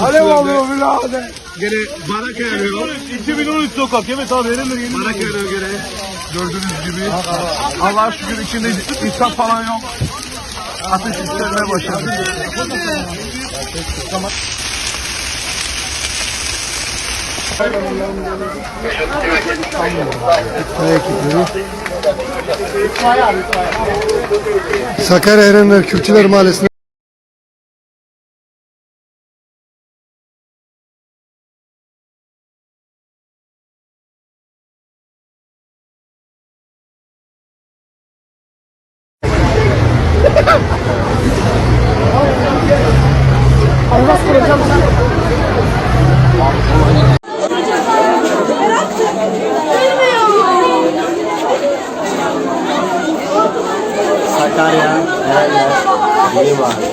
Alev alıyor birader. Gene bana kayıyor. 2013 sokak. Evet abi elimdir yemin Bana kayıyor gene. Gördüğünüz gibi. Allah'a şükür içinde israf falan yok. Ateş yükselmeye başladı. Sakarya Erenler Kürtçüler Mahallesi'ne Sakarya, Erenler, Yeni Mahalle.